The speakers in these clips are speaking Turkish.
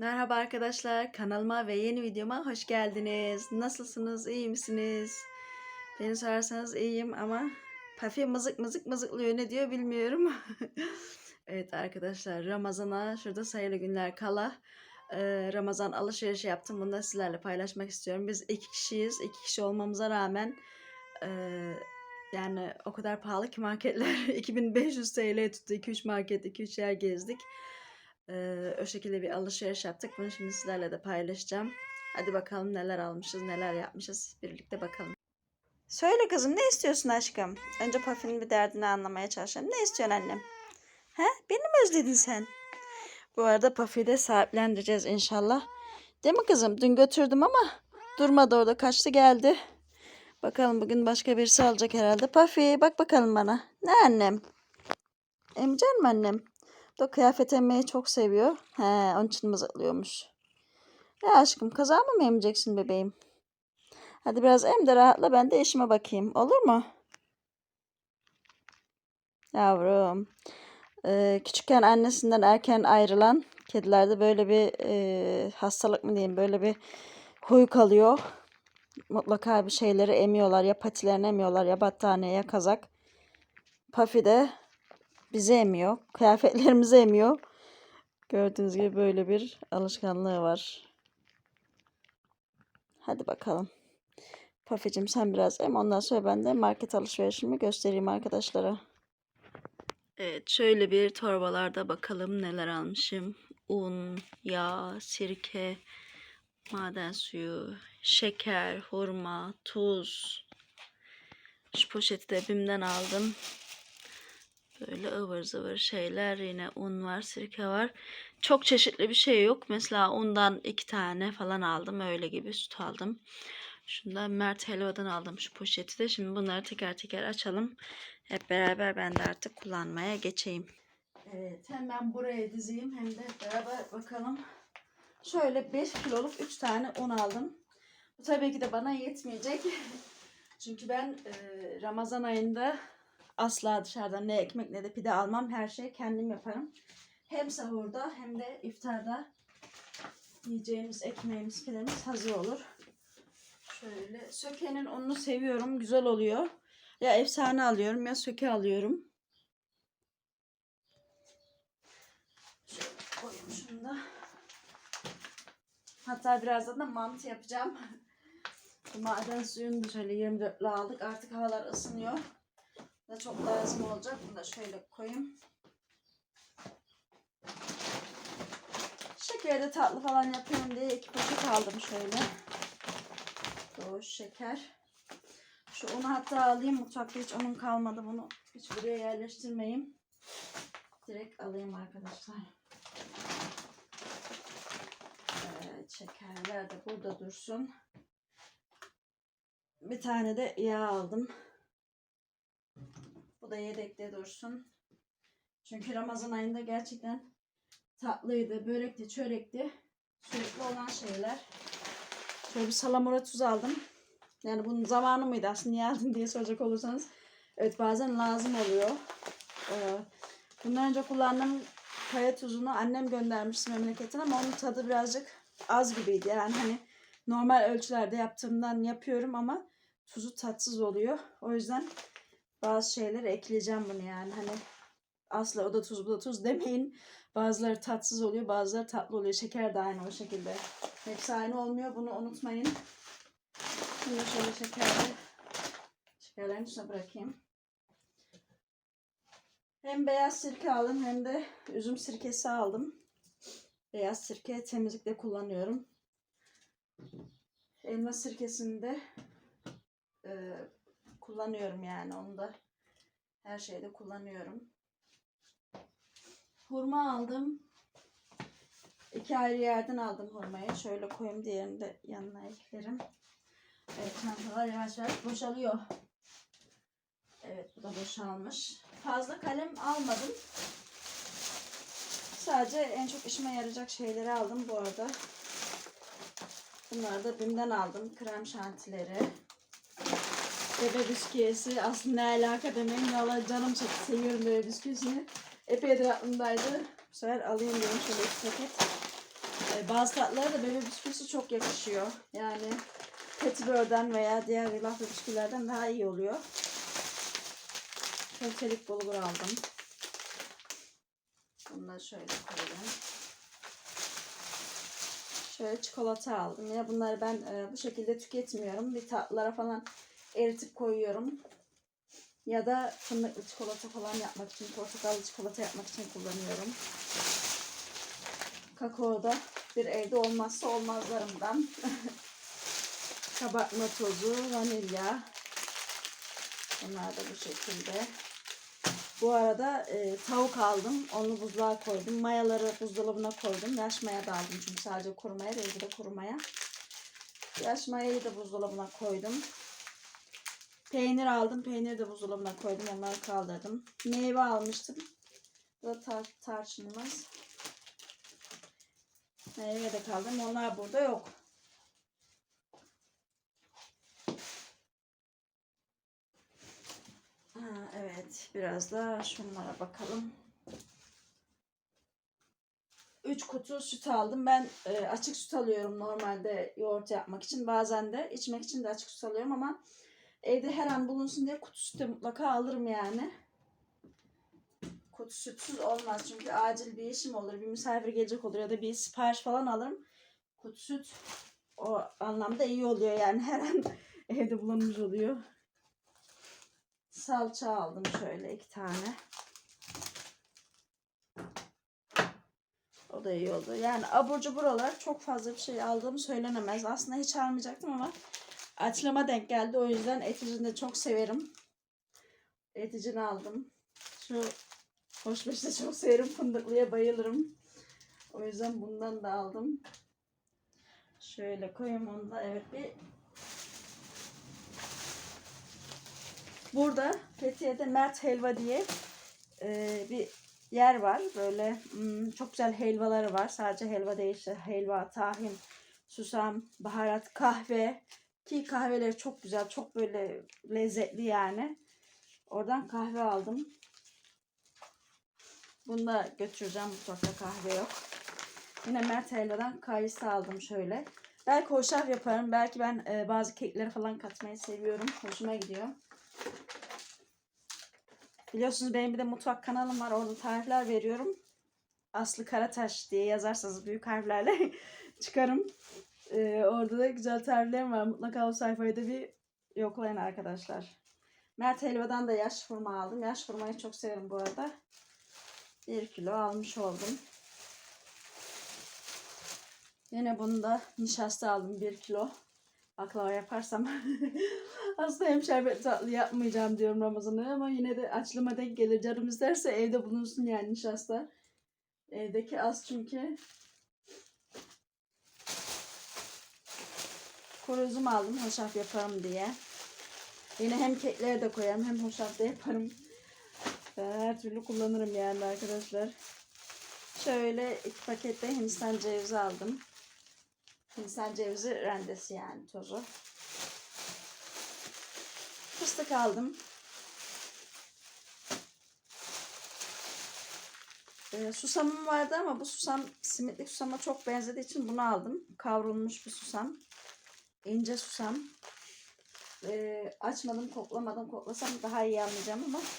Merhaba arkadaşlar, kanalıma ve yeni videoma hoş geldiniz. Nasılsınız, iyi misiniz? Beni sorarsanız iyiyim ama Pafi mızık mızık mızıklıyor ne diyor bilmiyorum. evet arkadaşlar, Ramazan'a şurada sayılı günler kala e, Ramazan alışverişi yaptım. Bunu da sizlerle paylaşmak istiyorum. Biz iki kişiyiz. İki kişi olmamıza rağmen e, yani o kadar pahalı ki marketler 2500 TL tuttu. 2-3 market, 2-3 yer gezdik. Ee, o şekilde bir alışveriş yaptık. Bunu şimdi sizlerle de paylaşacağım. Hadi bakalım neler almışız, neler yapmışız. Birlikte bakalım. Söyle kızım ne istiyorsun aşkım? Önce Puffy'nin bir derdini anlamaya çalışalım. Ne istiyorsun annem? He? Beni mi özledin sen? Bu arada Puffy'yi de sahiplendireceğiz inşallah. Değil mi kızım? Dün götürdüm ama durmadı orada. Kaçtı geldi. Bakalım bugün başka birisi alacak herhalde. Puffy bak bakalım bana. Ne annem? Emecek mi annem? Da kıyafet emmeyi çok seviyor. He, onun için mızıklıyormuş. Ya aşkım kazağımı mı emeceksin bebeğim? Hadi biraz em de rahatla ben de işime bakayım. Olur mu? Yavrum. Ee, küçükken annesinden erken ayrılan kedilerde böyle bir e, hastalık mı diyeyim böyle bir huy kalıyor. Mutlaka bir şeyleri emiyorlar. Ya patilerini emiyorlar ya battaniye ya kazak. Puffy de bizi emiyor. Kıyafetlerimizi emiyor. Gördüğünüz gibi böyle bir alışkanlığı var. Hadi bakalım. Pafecim sen biraz em ondan sonra ben de market alışverişimi göstereyim arkadaşlara. Evet şöyle bir torbalarda bakalım neler almışım. Un, yağ, sirke, maden suyu, şeker, hurma, tuz. Şu poşeti de BİM'den aldım. Böyle ıvır zıvır şeyler. Yine un var, sirke var. Çok çeşitli bir şey yok. Mesela undan iki tane falan aldım. Öyle gibi süt aldım. Şundan Mert Helva'dan aldım şu poşeti de. Şimdi bunları teker teker açalım. Hep beraber ben de artık kullanmaya geçeyim. Evet hemen buraya dizeyim. Hem de beraber bakalım. Şöyle 5 kiloluk 3 tane un aldım. Bu tabii ki de bana yetmeyecek. Çünkü ben e, Ramazan ayında asla dışarıdan ne ekmek ne de pide almam. Her şeyi kendim yaparım. Hem sahurda hem de iftarda yiyeceğimiz ekmeğimiz pidemiz hazır olur. Şöyle sökenin ununu seviyorum. Güzel oluyor. Ya efsane alıyorum ya söke alıyorum. Şöyle koyayım şunu da. Hatta birazdan da mantı yapacağım. Maden suyunu da şöyle 24'lü aldık. Artık havalar ısınıyor. Da çok lazım olacak. Bunu da şöyle koyayım. Şekeri de tatlı falan yapıyorum diye iki poşet aldım şöyle. Doğuş şeker. Şu unu hatta alayım. Mutfakta hiç unum kalmadı. Bunu hiç buraya yerleştirmeyeyim. Direkt alayım arkadaşlar. Evet şekerler de burada dursun. Bir tane de yağ aldım. Bu da yedekte dursun. Çünkü Ramazan ayında gerçekten tatlıydı, börekti, çörekti. Sürekli olan şeyler. Şöyle bir salamura tuz aldım. Yani bunun zamanı mıydı aslında niye aldın diye soracak olursanız. Evet bazen lazım oluyor. Ee, bundan önce kullandığım kaya tuzunu annem göndermişti memleketine ama onun tadı birazcık az gibiydi. Yani hani normal ölçülerde yaptığımdan yapıyorum ama tuzu tatsız oluyor. O yüzden bazı şeyleri ekleyeceğim bunu yani. Hani asla o da tuz bu da tuz demeyin. Bazıları tatsız oluyor bazıları tatlı oluyor. Şeker de aynı o şekilde. Hepsi aynı olmuyor bunu unutmayın. Şimdi şöyle şekerli şekerlerin üstüne bırakayım. Hem beyaz sirke aldım hem de üzüm sirkesi aldım. Beyaz sirke temizlikte kullanıyorum. Elma sirkesini de e, kullanıyorum yani onu da her şeyde kullanıyorum. Hurma aldım. İki ayrı yerden aldım hurmayı. Şöyle koyayım diğerini de yanına eklerim. Evet çantalar yavaş yavaş boşalıyor. Evet bu da boşalmış. Fazla kalem almadım. Sadece en çok işime yarayacak şeyleri aldım bu arada. Bunları da BİM'den aldım. Krem şantileri. Bebe bisküvisi. Aslında ne alaka demeyin. Valla canım çekti. Seviyorum bebe bisküvisini. Epeydir aklımdaydı. Bu sefer alayım diyorum şöyle iki paket. E, bazı tatlılara da bebe bisküvisi çok yakışıyor. Yani petibörden veya diğer yulaflı bisküvilerden daha iyi oluyor. Köftelik bulgur aldım. Bunları şöyle koyayım. Şöyle çikolata aldım. Ya bunları ben e, bu şekilde tüketmiyorum. Bir tatlılara falan eritip koyuyorum. Ya da fındıklı çikolata falan yapmak için, portakallı çikolata yapmak için kullanıyorum. Kakao da bir evde olmazsa olmazlarımdan. Kabartma tozu, vanilya. Bunlar da bu şekilde. Bu arada e, tavuk aldım. Onu buzluğa koydum. Mayaları buzdolabına koydum. Yaş maya da aldım çünkü sadece kurumaya değil de kurumaya. Yaş mayayı da buzdolabına koydum. Peynir aldım. Peyniri de buzdolabına koydum. Onları kaldırdım. Meyve almıştım. Bu da tar tarçınımız. Meyve de kaldım. Onlar burada yok. Ha, evet. Biraz da şunlara bakalım. 3 kutu süt aldım. Ben e, açık süt alıyorum normalde yoğurt yapmak için. Bazen de içmek için de açık süt alıyorum ama evde her an bulunsun diye kutu sütü mutlaka alırım yani. Kutu sütsüz olmaz çünkü acil bir işim olur. Bir misafir gelecek olur ya da bir sipariş falan alırım. Kutu süt o anlamda iyi oluyor yani her an evde bulunmuş oluyor. Salça aldım şöyle iki tane. O da iyi oldu. Yani abur cubur olarak çok fazla bir şey aldığım söylenemez. Aslında hiç almayacaktım ama açlama denk geldi. O yüzden eticini de çok severim. Eticini aldım. Şu hoşbeşi de çok severim. Fındıklıya bayılırım. O yüzden bundan da aldım. Şöyle koyayım onu da. Evet bir Burada Fethiye'de Mert Helva diye e, bir yer var. Böyle hmm, çok güzel helvaları var. Sadece helva değil işte helva, tahin, susam, baharat, kahve. Ki kahveleri çok güzel, çok böyle lezzetli yani. Oradan kahve aldım. Bunu da götüreceğim. Mutfakta kahve yok. Yine Mert Helva'dan kayısı aldım şöyle. Belki hoşaf yaparım. Belki ben e, bazı kekleri falan katmayı seviyorum. Hoşuma gidiyor. Biliyorsunuz benim bir de mutfak kanalım var. Orada tarifler veriyorum. Aslı Karataş diye yazarsanız büyük harflerle çıkarım. Ee, orada da güzel tariflerim var. Mutlaka o sayfayı da bir yoklayın arkadaşlar. Mert Helva'dan da yaş hurma aldım. Yaş hurmayı çok severim bu arada. 1 kilo almış oldum. Yine bunu da nişasta aldım 1 kilo. Baklava yaparsam aslında hem şerbet tatlı yapmayacağım diyorum Ramazan'ı ama yine de açlıma denk gelir. Canım isterse evde bulunsun yani nişasta. Evdeki az çünkü. Kuru üzüm aldım hoşaf yaparım diye. Yine hem keklere de koyarım hem hoşaf da yaparım. Her türlü kullanırım yani arkadaşlar. Şöyle iki pakette Hindistan cevizi aldım. Hindistan cevizi rendesi yani tozu. Fıstık aldım. Ee, susamım vardı ama bu susam simitli susama çok benzediği için bunu aldım. Kavrulmuş bir susam. İnce susam. Ee, açmadım, koklamadım. Koklasam daha iyi anlayacağım ama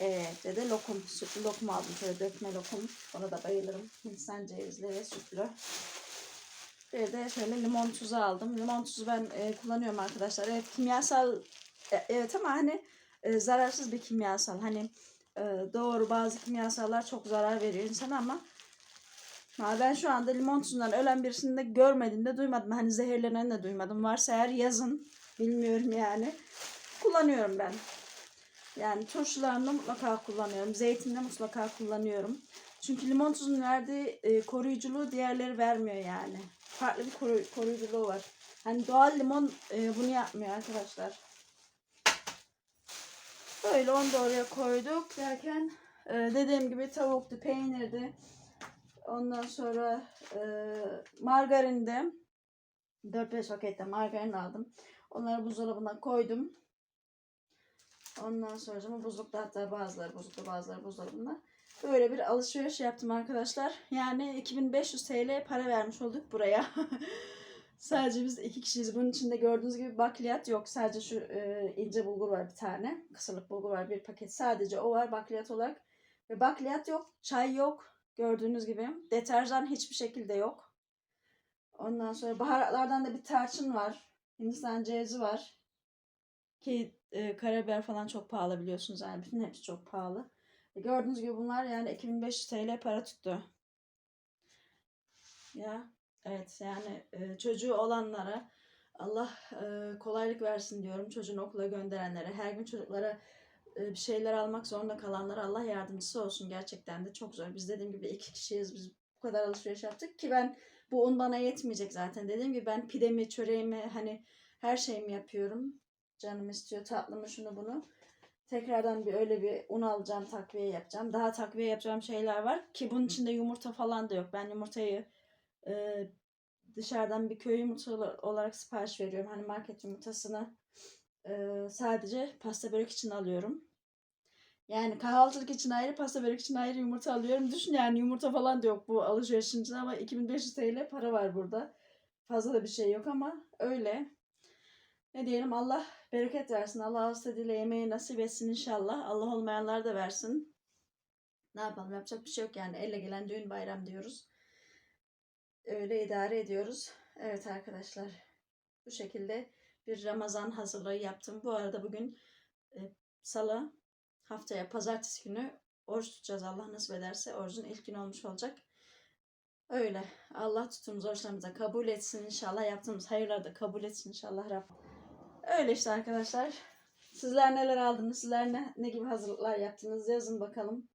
Evet, ve de lokum, sütlü lokum aldım. Şöyle dökme lokum. Ona da bayılırım. Hindistan cevizli ve sütlü. Bir de şöyle limon tuzu aldım. Limon tuzu ben e, kullanıyorum arkadaşlar. Evet kimyasal e, evet ama hani e, zararsız bir kimyasal. Hani e, doğru bazı kimyasallar çok zarar veriyor insana ama ha, ben şu anda limon tuzundan ölen birisini de görmedim de duymadım. Hani zehirlenen de duymadım. Varsa eğer yazın. Bilmiyorum yani. Kullanıyorum ben. Yani turşularında mutlaka kullanıyorum. Zeytinde mutlaka kullanıyorum. Çünkü limon tuzunun verdiği e, koruyuculuğu diğerleri vermiyor yani. Farklı bir koru, koruyuculuğu var. Hani doğal limon e, bunu yapmıyor arkadaşlar. Böyle onu da oraya koyduk derken e, dediğim gibi tavuktu, peynirdi. Ondan sonra e, margarinde 4-5 pakette margarin aldım. Onları buzdolabına koydum. Ondan sonra buzlukta hatta bazıları buzlukta bazıları buzdolabında. Böyle bir alışveriş yaptım arkadaşlar. Yani 2500 TL para vermiş olduk buraya. Sadece biz iki kişiyiz. Bunun içinde gördüğünüz gibi bakliyat yok. Sadece şu e, ince bulgur var bir tane. Kısırlık bulgur var bir paket. Sadece o var bakliyat olarak. Ve bakliyat yok. Çay yok. Gördüğünüz gibi. Deterjan hiçbir şekilde yok. Ondan sonra baharatlardan da bir tarçın var. Hindistan cevizi var. Ki e, karabiber falan çok pahalı biliyorsunuz. Yani bütün hepsi çok pahalı. E, Gördüğünüz gibi bunlar yani 2500 TL para tuttu. Ya evet yani e, çocuğu olanlara Allah e, kolaylık versin diyorum. Çocuğunu okula gönderenlere, her gün çocuklara bir şeyler almak zorunda kalanlara Allah yardımcısı olsun. Gerçekten de çok zor. Biz dediğim gibi iki kişiyiz. Biz bu kadar alışveriş yaptık ki ben bu un bana yetmeyecek zaten. Dediğim gibi ben pidemi, çöreğimi hani her şeyimi yapıyorum. Canım istiyor tatlımı şunu bunu. Tekrardan bir öyle bir un alacağım, takviye yapacağım. Daha takviye yapacağım şeyler var ki bunun içinde yumurta falan da yok. Ben yumurtayı e, dışarıdan bir köy yumurta olarak sipariş veriyorum. Hani market yumurtasını e, sadece pasta börek için alıyorum. Yani kahvaltılık için ayrı, pasta börek için ayrı yumurta alıyorum. Düşün yani yumurta falan da yok bu alışverişin içinde ama 2500 TL para var burada. Fazla da bir şey yok ama öyle. Ne diyelim Allah bereket versin. Allah hasta dile yemeği nasip etsin inşallah. Allah olmayanlar da versin. Ne yapalım yapacak bir şey yok yani. Elle gelen düğün bayram diyoruz. Öyle idare ediyoruz. Evet arkadaşlar. Bu şekilde bir Ramazan hazırlığı yaptım. Bu arada bugün e, salı haftaya pazartesi günü oruç tutacağız. Allah nasip ederse orucun ilk günü olmuş olacak. Öyle. Allah tuttuğumuz oruçlarımızı kabul etsin inşallah. Yaptığımız hayırları da kabul etsin inşallah Rabbim. Öyle işte arkadaşlar. Sizler neler aldınız? Sizler ne, ne gibi hazırlıklar yaptınız? Yazın bakalım.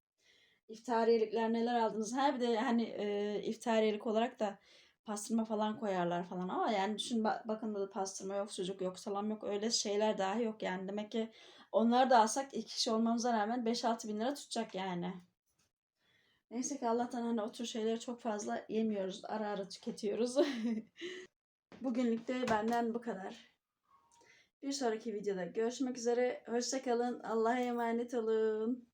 İftariyelikler neler aldınız? Ha bir de hani e, iftariyelik olarak da pastırma falan koyarlar falan ama yani düşün bak, bakın burada pastırma yok, sucuk yok, salam yok öyle şeyler dahi yok yani. Demek ki onları da alsak iki kişi olmamıza rağmen 5-6 bin lira tutacak yani. Neyse ki Allah'tan hani o tür şeyleri çok fazla yemiyoruz. Ara ara tüketiyoruz. Bugünlük de benden bu kadar. Bir sonraki videoda görüşmek üzere. Hoşçakalın. Allah'a emanet olun.